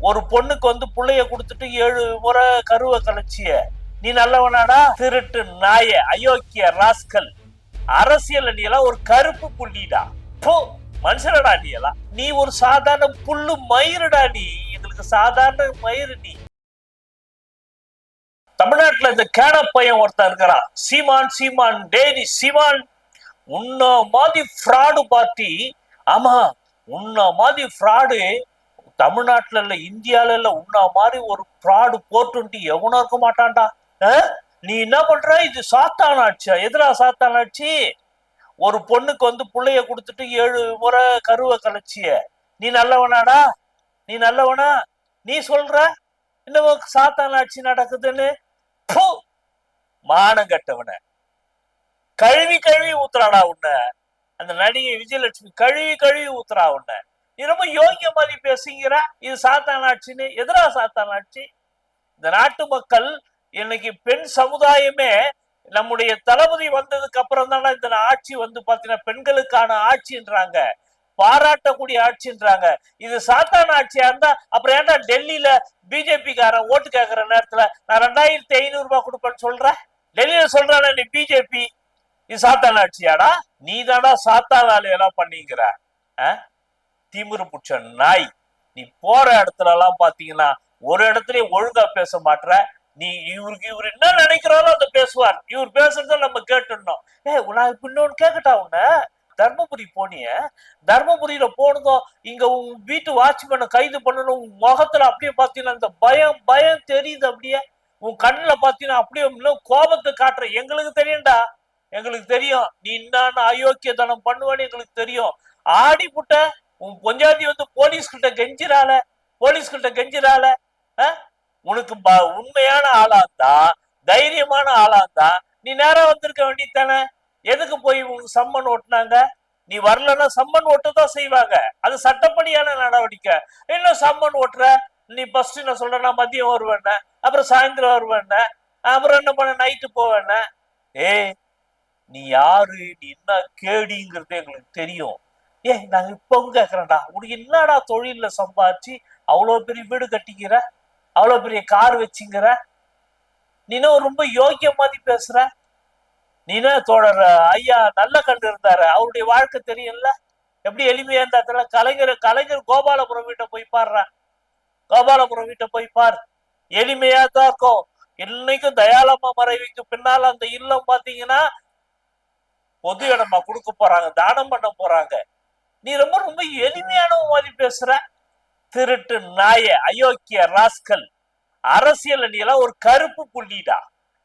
ஒரு பொண்ணுக்கு வந்து பிள்ளைய கொடுத்துட்டு ஏழு முறை கருவை கலைச்சிய நீ நல்லவனாடா? திருட்டு நாய அயோக்கிய ராஸ்கல். அரசியல் நீ ஒரு கருப்பு புள்ளிடா. போ மனுஷனடா நீ எல்லாம். நீ ஒரு சாதாரண புல்லு மயிருடா நீ. எங்களுக்கு சாதாரண மயிறு நீ. தமிழ்நாட்டுல இந்த கேட பையன் ஒருத்தன் இருக்கிறான். சீமான் சீமான் டேனி சீமான். உன்ன மாதிரி ஃப்ராடு பார்ட்டி ஆமா உன்ன மாதிரி ஃப்ராடு தமிழ்நாட்டுல இல்ல இந்தியால இல்ல உண்ணா மாதிரி ஒரு ஃப்ராடு போட்டுன்ட்டு எவனும் இருக்க மாட்டான்டா. நீ என்ன பண்ற? இது சாத்தான் ஆட்சியா? எதிரா சாத்தான் ஆட்சி? ஒரு பொண்ணுக்கு வந்து பிள்ளைய கொடுத்துட்டு ஏழு முறை கருவை கலைச்சிய. நீ நல்லவனாடா? நீ நல்லவனா? நீ சொல்ற? இன்னும் சாத்தான் ஆட்சி நடக்குதுன்னு? மானம் கட்டவன. கழுவி கழுவி ஊத்துறாடா உன்ன. அந்த நடிகை விஜயலட்சுமி கழுவி கழுவி ஊத்துறா உன்ன. நீ ரொம்ப யோகிய மாதிரி இது சாத்தான் ஆட்சின்னு எதிரா சாத்தான் ஆட்சி. இந்த நாட்டு மக்கள் இன்னைக்கு பெண் சமுதாயமே நம்முடைய தளபதி வந்ததுக்கு அப்புறம் தானே இந்த ஆட்சி வந்து பாத்தீங்கன்னா பெண்களுக்கான ஆட்சின்றாங்க. பாராட்டக்கூடிய ஆட்சின்றாங்க. இது சாத்தான ஆட்சியா இருந்தா அப்புறம் ஏன்டா டெல்லியில பிஜேபி காரன் ஓட்டு கேட்கிற நேரத்துல நான் ரெண்டாயிரத்தி ஐநூறு ரூபாய் கொடுப்பேன்னு சொல்றேன் டெல்லியில சொல்றானே நீ பிஜேபி. இது சாத்தான ஆட்சியாடா? நீ தானா சாத்தா ஆலையெல்லாம் பண்ணிக்கிற. ஆ? திமிரு பிடிச்ச நாய். நீ போற இடத்துல எல்லாம் பாத்தீங்கன்னா ஒரு இடத்துலயே ஒழுங்கா பேச மாட்ற. நீ இவருக்கு இவர் என்ன நினைக்கிறாரோ அதை பேசுவார். இவர் பேசுறத நம்ம கேட்டுடணும். ஏ நான் இப்ப இன்னொன்னு கேட்கட்டா உன்ன? தர்மபுரி போனிய. தர்மபுரியில போனதும் இங்க உன் வீட்டு வாட்ச்மேனை கைது பண்ணணும் உன் முகத்துல அப்படியே பாத்தீங்கன்னா இந்த பயம் பயம் தெரியுது அப்படியே. உன் கண்ணுல பாத்தீங்கன்னா அப்படியே இன்னும் கோபத்தை காட்டுற. எங்களுக்கு தெரியும்டா. எங்களுக்கு தெரியும். நீ என்னன்னு அயோக்கியதனம் பண்ணுவேன்னு எங்களுக்கு தெரியும். ஆடி புட்ட உன் பொஞ்சாதி வந்து போலீஸ் கிட்ட கெஞ்சிரால போலீஸ் கிட்ட கெஞ்சிரால உனக்கு ப- உண்மையான ஆளா தான் தைரியமான ஆளா தான் நீ நேரம் வந்திருக்க வேண்டியதானே எதுக்கு போய் உனக்கு சம்மன் ஓட்டுனாங்க? நீ வரலன்னா சம்மன் ஓட்டு தான் செய்வாங்க. அது சட்டப்படியான நடவடிக்கை. இன்னும் சம்மன் ஓட்டுற? நீ ஃபர்ஸ்ட் என்ன சொல்றேன்னா மதியம் வருவேன்ன அப்புறம் சாயந்தரம் வருவேன்ன அப்புறம் என்ன பண்ண? நைட்டு போவேன்ன ஏய் நீ யாரு? நீ என்ன கேடிங்கிறது எங்களுக்கு தெரியும். ஏ நான் இப்பவும் கேட்குறேன்டா உனக்கு என்னடா தொழில்ல சம்பாதிச்சு அவ்வளோ பெரிய வீடு கட்டிக்கிற? அவ்வளோ பெரிய கார் வச்சுங்கிற நீனும் ரொம்ப யோக்கிய மாதிரி பேசுற? நீனா தோழர் ஐயா நல்ல கண்டு இருந்தாரு. அவருடைய வாழ்க்கை தெரியல எப்படி எளிமையா இருந்தாத்துல கலைஞர் கலைஞர் கோபாலபுரம் வீட்டை போய் பாடுற கோபாலபுரம் வீட்டை போய் பார். எளிமையா தான் இருக்கும். இன்னைக்கும் தயாளம்மா மறைவுக்கு பின்னால அந்த இல்லம் பாத்தீங்கன்னா பொது இடமா கொடுக்க போறாங்க தானம் பண்ண போறாங்க. நீ ரொம்ப ரொம்ப எளிமையான மாதிரி பேசுற? திருட்டு நாய அயோக்கிய ராஸ்கல். அரசியல் அணியெல்லாம் ஒரு கருப்பு புள்ளிடா.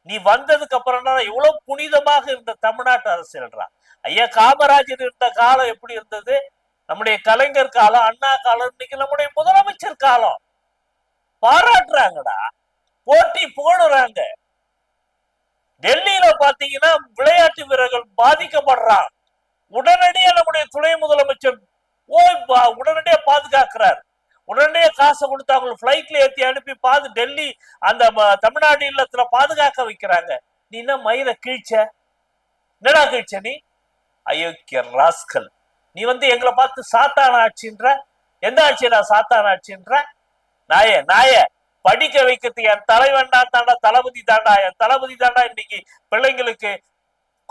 நீ வந்ததுக்கு அப்புறம் தான் எவ்வளவு புனிதமாக இருந்த தமிழ்நாட்டு அரசியல்ரா ஐயா காமராஜர் இருந்த காலம் எப்படி இருந்தது? நம்முடைய கலைஞர் காலம் அண்ணா காலம் இன்னைக்கு நம்முடைய முதலமைச்சர் காலம். பாராட்டுறாங்கடா. போட்டி போடுறாங்க டெல்லியில பாத்தீங்கன்னா விளையாட்டு வீரர்கள் பாதிக்கப்படுறான் உடனடியாக நம்முடைய துணை முதலமைச்சர் ஓய் பா- உடனடியா பாதுகாக்கிறார். உடனடியே காசை கொடுத்து அவங்களை ஃப்ளைட்ல ஏற்றி அனுப்பி பாது டெல்லி அந்த ம- தமிழ்நாடு இல்லத்துல பாதுகாக்க வைக்கிறாங்க. நீ என்ன மயில கீழ்ச்ச? என்னடா கீழ்ச்ச நீ? அயோக்கிய ராஸ்கல். நீ வந்து எங்களை பார்த்து சாத்தான ஆட்சின்ற? எந்த ஆட்சியடா சாத்தான ஆட்சின்ற? நாய நாய படிக்க வைக்கிறது என் தலைவன் தாண்டா தளபதி தாண்டா என் தளபதி தாண்டா இன்னைக்கு பிள்ளைங்களுக்கு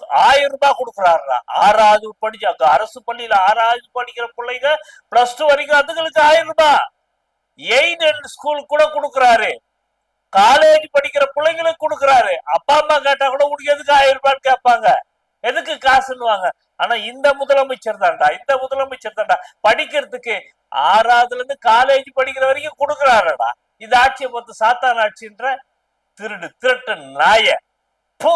ஆயிரம் ரூபாய் கொடுக்குறாருடா. ஆறாவது படிச்சு அங்க அரசு பள்ளியில ஆறாவது படிக்கிற பிள்ளைங்க பிளஸ் டூ வரைக்கும் அதுங்களுக்கு ஆயிரம் ரூபாய். எய்டட் ஸ்கூல் கூட கொடுக்குறாரு. காலேஜ் படிக்கிற பிள்ளைங்களுக்கு கொடுக்குறாரு. அப்பா அம்மா கேட்டா கூட உனக்கு எதுக்கு ஆயிரம் ரூபான்னு கேட்பாங்க. எதுக்கு காசுன்னுவாங்க. ஆனா இந்த முதலமைச்சர் தான்டா இந்த முதலமைச்சர் தான்டா. படிக்கிறதுக்கு ஆறாவதுல இருந்து காலேஜ் படிக்கிற வரைக்கும் கொடுக்குறாருடா. இது ஆட்சியை பார்த்து சாத்தான் ஆட்சின்ற திருடு திருட்டு நாய. போ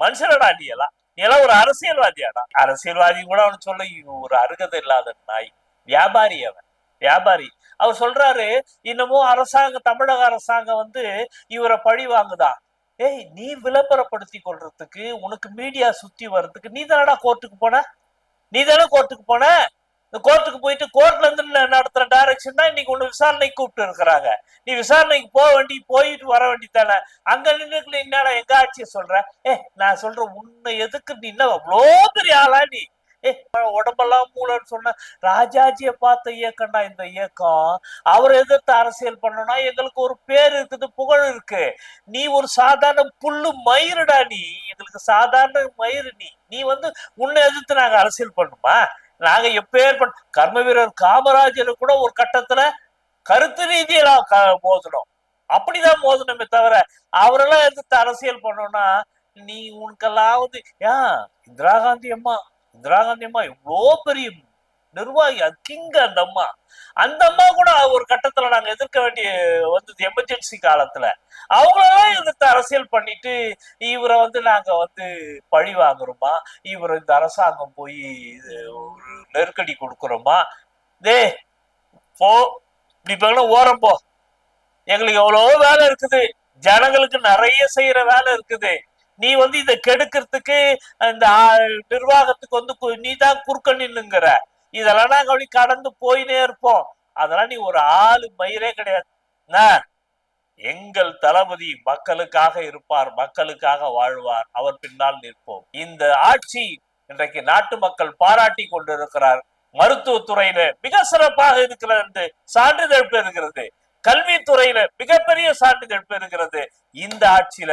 மனுஷனடா நீ எல்லாம். நீ எல்லாம் ஒரு அரசியல்வாதியாடா. அரசியல்வாதி கூட அவனு சொல்ல ஒரு அருகதை இல்லாத நாய். வியாபாரி அவன். வியாபாரி. அவர் சொல்றாரு இன்னமும் அரசாங்கம் தமிழக அரசாங்கம் வந்து இவரை பழி வாங்குதா? ஏய் நீ விளம்பரப்படுத்தி கொள்றதுக்கு உனக்கு மீடியா சுத்தி வர்றதுக்கு நீ தானடா கோர்ட்டுக்கு போன? நீ தானே கோர்ட்டுக்கு போன? இந்த கோர்ட்டுக்கு போயிட்டு கோர்ட்ல இருந்து நடத்துற டைரக்ஷன் தான் இன்னைக்கு ஒண்ணு விசாரணைக்கு கூப்பிட்டு இருக்கிறாங்க. நீ விசாரணைக்கு போக வேண்டி போயிட்டு வர வேண்டி தானே அங்க நின்றுக்கல என்னடா எங்க ஆட்சியை சொல்ற? ஏ நான் சொல்ற உன்னை எதுக்கு நீ என்ன அவ்வளோ பெரிய ஆளா நீ? ஏ உடம்பெல்லாம் மூலன்னு சொன்ன ராஜாஜியை பார்த்த இயக்கம்டா இந்த இயக்கம். அவர் எதிர்த்து அரசியல் பண்ணனா எங்களுக்கு ஒரு பேர் இருக்குது புகழ் இருக்கு. நீ ஒரு சாதாரண புல்லு மயிருடா நீ. எங்களுக்கு சாதாரண மயிறு நீ. நீ வந்து உன்னை எதிர்த்து நாங்க அரசியல் பண்ணுமா நாங்க எப்பேற்பட்ட கர்ம வீரர் காமராஜர் கூட ஒரு கட்டத்துல கருத்து ரீதியில க- அப்படிதான் மோதணுமே தவிர அவரெல்லாம் எதிர்த்து அரசியல் பண்ணோம்னா நீ உனக்கெல்லாம் வந்து ஏன் இந்திரா காந்தி அம்மா இந்திரா காந்தி அம்மா இவ்வளோ பெரிய நிர்வாகி கிங் அந்த அம்மா. அந்த அம்மா கூட ஒரு கட்டத்துல நாங்க எதிர்க்க வேண்டிய வந்தது எமர்ஜென்சி காலத்துல. அவங்களெல்லாம் எதிர்த்து அரசியல் பண்ணிட்டு இவரை வந்து நாங்க வந்து பழி வாங்குறோமா? இவரை இந்த அரசாங்கம் போய் ஒரு நெருக்கடி கொடுக்குறோமா? டே போ. இப்படி போகணும் ஓரம் போ. எங்களுக்கு எவ்வளவோ வேலை இருக்குது? ஜனங்களுக்கு நிறைய செய்யற வேலை இருக்குது. நீ வந்து இதை கெடுக்கிறதுக்கு இந்த நிர்வாகத்துக்கு வந்து கு- நீ தான் குறுக்க நின்னுங்கிற இதெல்லாம் நாங்க அப்படி கடந்து போயினே இருப்போம். அதெல்லாம் நீ ஒரு ஆளு மயிரே கிடையாது. எங்கள் தளபதி மக்களுக்காக இருப்பார் மக்களுக்காக வாழ்வார். அவர் பின்னால் நிற்போம். இந்த ஆட்சி இன்றைக்கு நாட்டு மக்கள் பாராட்டி கொண்டிருக்கிறார். மருத்துவத்துறையில மிக சிறப்பாக இருக்கிறது என்று சான்றிதழ் பெறுகிறது. கல்வித்துறையில மிகப்பெரிய சான்றிதழ் பெறுகிறது. இந்த ஆட்சியில